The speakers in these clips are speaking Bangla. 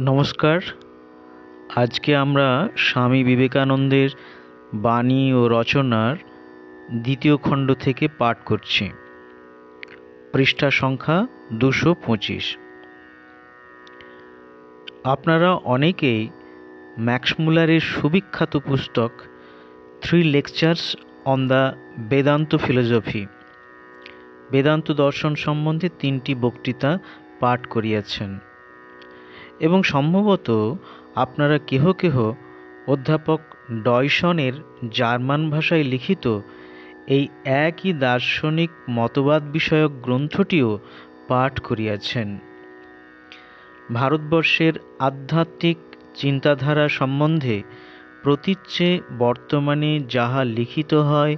নমস্কার। আজকে আমরা স্বামী বিবেকানন্দের বাণী ও রচনার দ্বিতীয় খণ্ড থেকে পাঠ করছি। পৃষ্ঠা সংখ্যা দুশো পঁচিশ। আপনারা অনেকেই ম্যাক্সমূলারের সুবিখ্যাত পুস্তক three lectures on the Vedanta philosophy Vedanta দর্শন সম্বন্ধে তিনটি বক্তৃতা পাঠ করিয়াছেন। এবং সম্ভবত আপনারা কেহ কেহ অধ্যাপক ডয়সনের জার্মান ভাষায় লিখিত এই একই দার্শনিক মতবাদ বিষয়ক গ্রন্থটিও পাঠ করিয়াছেন। ভারতবর্ষের আধ্যাত্মিক চিন্তাধারা সম্বন্ধে প্রতীচ্যে বর্তমানে যাহা লিখিত হয়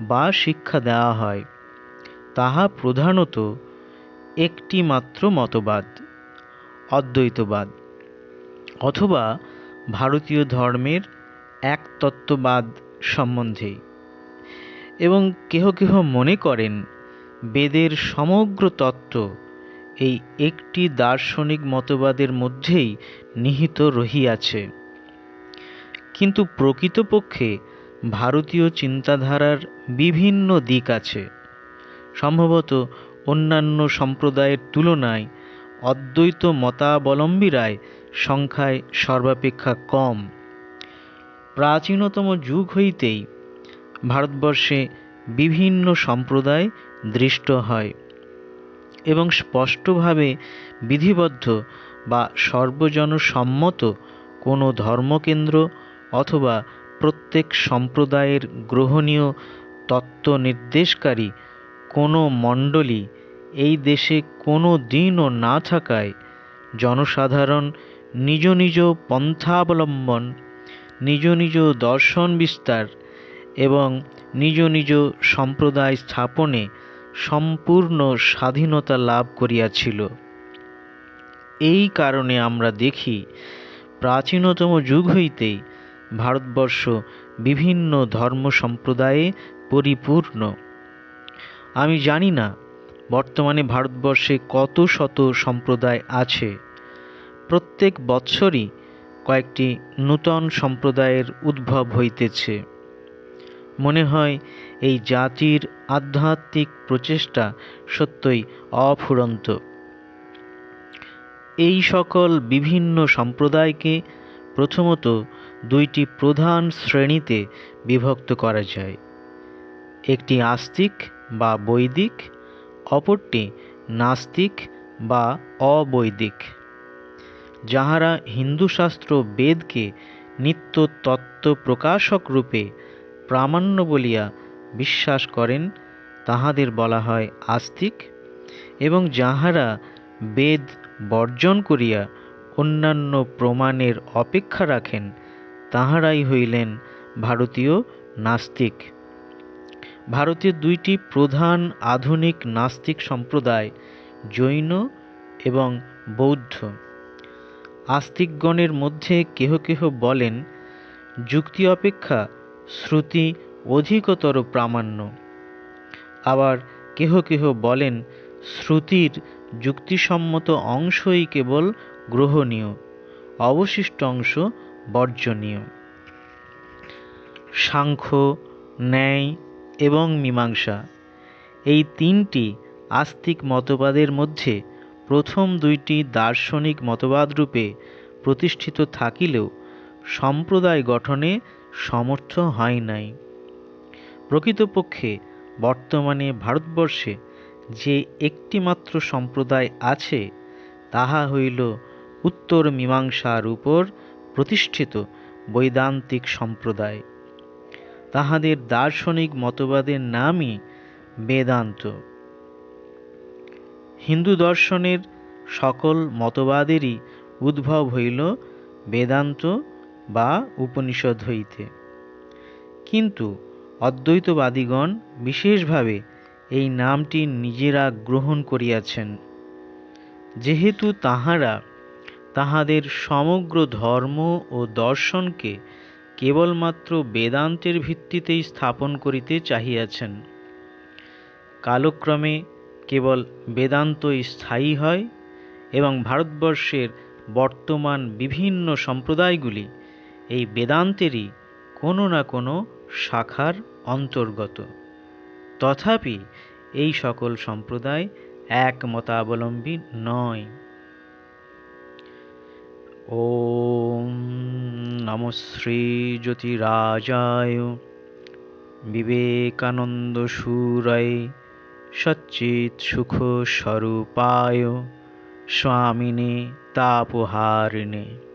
বা শিক্ষা দেওয়া হয়, তাহা প্রধানত একটি মাত্র মতবাদ। অদ্বৈতবাদ অথবা ভারতীয় ধর্মের এক তত্ত্ববাদ সম্বন্ধে এবং কেহ কেহ মনে করেন, বেদের সমগ্র তত্ত্ব এই একটি দার্শনিক মতবাদের মধ্যেই নিহিত রহিয়াছে। কিন্তু প্রকৃতপক্ষে ভারতীয় চিন্তাধারার বিভিন্ন দিক আছে। সম্ভবত অন্যান্য সম্প্রদায়ের তুলনায় অদ্বৈত মতাবলম্বীরাই সংখ্যায় সর্বাপেক্ষা কম। প্রাচীনতম যুগ হইতেই ভারতবর্ষে বিভিন্ন সম্প্রদায় দৃষ্ট হয় এবং স্পষ্টভাবে বিধিবদ্ধ বা সর্বজনসম্মত কোনো ধর্মকেন্দ্র অথবা প্রত্যেক সম্প্রদায়ের গ্রহণীয় তত্ত্ব নির্দেশকারী কোনো মণ্ডলী এই দেশে কোনো দিনও না থাকায় জনসাধারণ নিজ নিজ পন্থাবলম্বন, নিজ নিজ দর্শন বিস্তার এবং নিজ নিজ সম্প্রদায় স্থাপনে সম্পূর্ণ স্বাধীনতা লাভ করিয়াছিল। এই কারণে আমরা দেখি, প্রাচীনতম যুগ হইতেই ভারতবর্ষ বিভিন্ন ধর্ম সম্প্রদায়ে পরিপূর্ণ। আমি জানি না বর্তমানে ভারতবর্ষে কত শত সম্প্রদায় আছে? প্রত্যেক বৎসরই কয়েকটি নূতন সম্প্রদায়ের উদ্ভব হইতেছে। মনে হয় এই জাতির আধ্যাত্মিক প্রচেষ্টা সত্যই অফুরন্ত। এই সকল বিভিন্ন সম্প্রদায়কে প্রথমত দুইটি প্রধান শ্রেণীতে বিভক্ত করা যায়। একটি আস্তিক বা বৈদিক অপরটি নাস্তিক বা অবৈদিক, যাহারা হিন্দু শাস্ত্র বেদকে নিত্য তত্ত্ব প্রকাশক রূপে প্রামাণ্য বলিয়া বিশ্বাস করেন, তাহাদের বলা হয় আস্তিক এবং যাহারা বেদ বর্জন করিয়া অন্যান্য প্রমাণের অপেক্ষা রাখেন, তাহারাই হইলেন ভারতীয় নাস্তিক। ভারতের দুইটি প্রধান আধুনিক নাস্তিক সম্প্রদায়, জৈন এবং বৌদ্ধ। আস্তিকগণের মধ্যে কেহ কেহ বলেন, যুক্তি অপেক্ষা শ্রুতি অধিকতর প্রামাণ্য। আবার কেহ কেহ বলেন, শ্রুতির যুক্তিসম্মত অংশই কেবল গ্রহণীয়, অবশিষ্ট অংশ বর্জনীয়। সাংখ্য, ন্যায় এবং মীমাংসা। এই তিনটি আস্তিক মতবাদের মধ্যে প্রথম দুইটি দার্শনিক মতবাদ রূপে প্রতিষ্ঠিত থাকিলেও সম্প্রদায় গঠনে সমর্থ হয় নাই। প্রকৃতপক্ষে বর্তমানে ভারতবর্ষে যে একটিমাত্র সম্প্রদায় আছে, তাহা হইল উত্তর মীমাংসার উপর প্রতিষ্ঠিত বৈদান্তিক সম্প্রদায়। তাহাদের দার্শনিক মতবাদের নামই বেদান্ত। হিন্দু দর্শনের সকল মতবাদেরই উদ্ভব হইল বেদান্ত বা উপনিষদ হইতে। কিন্তু অদ্বৈতবাদীগণ বিশেষভাবে এই নামটি নিজেরা গ্রহণ করিয়াছেন। যেহেতু তাহারা তাহাদের সমগ্র ধর্ম ও দর্শনকে কেবলমাত্র বেদান্তের ভিত্তিতেই স্থাপন করিতে চাহিয়াছেন। কালক্রমে কেবল বেদান্তই স্থায়ী হয় এবং ভারতবর্ষের বর্তমান বিভিন্ন সম্প্রদায়গুলি এই বেদান্তেরই কোনো না কোনো শাখার অন্তর্গত। তথাপি এই সকল সম্প্রদায় এক মতাবলম্বী নয়। ওম নম শ্রীজ্যোতিরাজায় বিবেকানন্দ সুরায় সচ্চিত সুখ স্বরূপায় স্বামিনে তাপহারিণে।